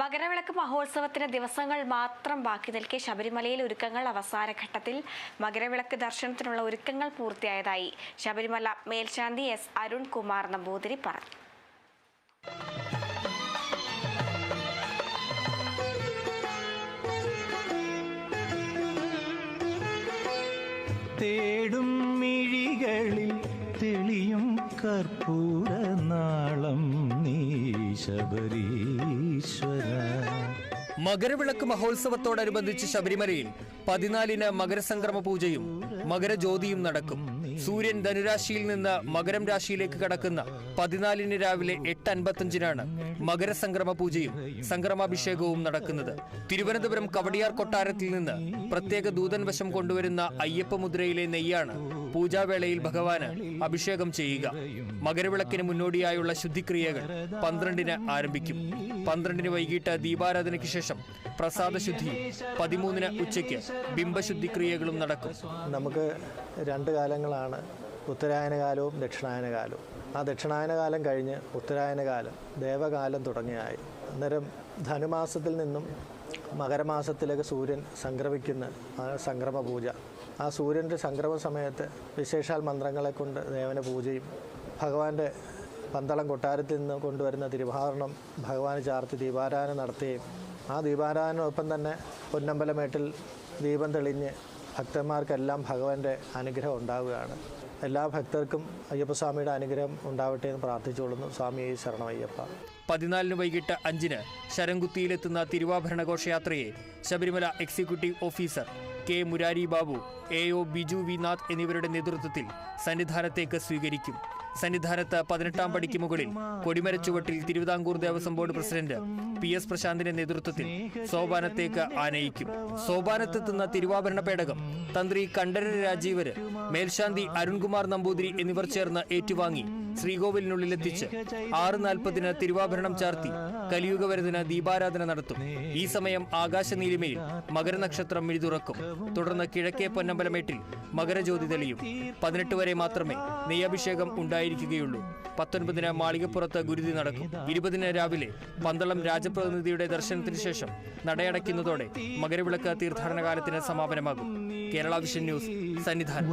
മകരവിളക്ക് മഹോത്സവത്തിന് ദിവസങ്ങൾ മാത്രം ബാക്കി നിൽക്കെ ശബരിമലയിൽ ഒരുക്കങ്ങൾ അവസാന ഘട്ടത്തിൽ മകരവിളക്ക് ദർശനത്തിനുള്ള ഒരുക്കങ്ങൾ പൂർത്തിയായതായി ശബരിമല മേൽശാന്തി എസ് അരുൺ കുമാർ നമ്പൂതിരി പറഞ്ഞു. തേടും മിഴികളിൽ തെളിയും കർപ്പൂര നാളം നീ ശബരീശ്വര മകരവിളക്ക് മഹോത്സവത്തോടനുബന്ധിച്ച് ശബരിമലയിൽ പതിനാലിന് മകരസംക്രമ പൂജയും മകരജ്യോതിയും നടക്കും. സൂര്യൻ ധനുരാശിയിൽ നിന്ന് മകരം രാശിയിലേക്ക് കടക്കുന്ന പതിനാലിന് രാവിലെ എട്ട് അൻപത്തഞ്ചിനാണ് മകരസംക്രമ പൂജയും സംക്രമാഭിഷേകവും നടക്കുന്നത്. തിരുവനന്തപുരം കവടിയാർ കൊട്ടാരത്തിൽ നിന്ന് പ്രത്യേക ദൂതൻ വശം കൊണ്ടുവരുന്ന അയ്യപ്പ മുദ്രയിലെ നെയ്യാണ് പൂജാവേളയിൽ ഭഗവാന് അഭിഷേകം ചെയ്യുക. മകരവിളക്കിന് മുന്നോടിയായുള്ള ശുദ്ധിക്രിയകൾ പന്ത്രണ്ടിന് ആരംഭിക്കും. പന്ത്രണ്ടിന് വൈകിട്ട് ദീപാരാധനയ്ക്ക് ശേഷം പ്രസാദശുദ്ധിയും പതിമൂന്നിന് ഉച്ചയ്ക്ക് ബിംബശുദ്ധിക്രിയകളും നടക്കും. നമുക്ക് രണ്ട് കാലങ്ങളാണ്. ഉത്തരായന കാലവും ദക്ഷിണായന കാലവും. ആ ദക്ഷിണായന കാലം കഴിഞ്ഞ് ഉത്തരായന കാലം ദേവകാലം തുടങ്ങിയായി. അന്നേരം ധനുമാസത്തിൽ നിന്നും മകരമാസത്തിലേക്ക് സൂര്യൻ സംക്രമിക്കുന്ന സംക്രമ പൂജ ആ സൂര്യന്റെ സംക്രമ സമയത്ത് വിശേഷാൽ മന്ത്രങ്ങളെ കൊണ്ട് ദേവന പൂജയും ഭഗവാന്റെ പന്തളം കൊട്ടാരത്തിൽ നിന്ന് കൊണ്ടുവരുന്ന തിരുവാഹരണം ഭഗവാന് ചാർത്തി ദീപാരാധന നടത്തുകയും ആ ദീപാരാധനോടൊപ്പം തന്നെ പൊന്നമ്പലമേട്ടിൽ ദീപം തെളിഞ്ഞ് ഭക്തന്മാർക്കെല്ലാം ഭഗവാന്റെ അനുഗ്രഹം ഉണ്ടാവുകയാണ്. എല്ലാ ഭക്തർക്കും അയ്യപ്പസ്വാമിയുടെ അനുഗ്രഹം ഉണ്ടാവട്ടെ എന്ന് പ്രാർത്ഥിച്ചുകൊള്ളുന്നു. സ്വാമി ശരണം അയ്യപ്പ പതിനാലിന് വൈകിട്ട് അഞ്ചിന് ശരംകുത്തിയിലെത്തുന്ന തിരുവാഭരണ ഘോഷയാത്രയെ Sabarimala executive officer K Murari Babu A O Biju V Nath എന്നിവരുടെ നേതൃത്വത്തിൽ സന്നിധാനത്തേക്ക് സ്വീകരിക്കും. സന്നിധാനത്ത് പതിനെട്ടാം പടിക്ക് മുകളിൽ കൊടിമരച്ചുവട്ടിൽ Thiruvithamkoor Devaswom board president P S പ്രശാന്തിന്റെ നേതൃത്വത്തിൽ സോപാനത്തേക്ക് ആനയിക്കും. സോപാനത്തെത്തുന്ന തിരുവാഭരണ പേടകം തന്ത്രി കണ്ഠരര് രാജീവര് മേൽശാന്തി അരുൺകുമാർ നമ്പൂതിരി എന്നിവർ ചേർന്ന് ഏറ്റുവാങ്ങി ശ്രീകോവിലിനുള്ളിലെത്തിച്ച് ആറ് നാൽപ്പതിന് തിരുവാഭരണം ചാർത്തി കലിയുഗവരതിന് ദീപാരാധന നടത്തും. ഈ സമയം ആകാശനീലിമയിൽ മകരനക്ഷത്രം മിഴിതുറക്കും തുടർന്ന് കിഴക്കേ പൊന്നമ്പലമേട്ടിൽ മകരജ്യോതി തെളിയും. പതിനെട്ട് വരെ മാത്രമേ നെയ്യഭിഷേകം ഉണ്ടായിരിക്കുകയുള്ളൂ. പത്തൊൻപതിന് മാളികപ്പുറത്ത് ഗുരുതി നടക്കും. ഇരുപതിന് രാവിലെ പന്തളം രാജപ്രതിനിധിയുടെ ദർശനത്തിന് ശേഷം നടയടയ്ക്കുന്നതോടെ മകരവിളക്ക് തീർത്ഥാടന കാലത്തിന് സമാപനമാകും. Kerala vision news Sannidhanam.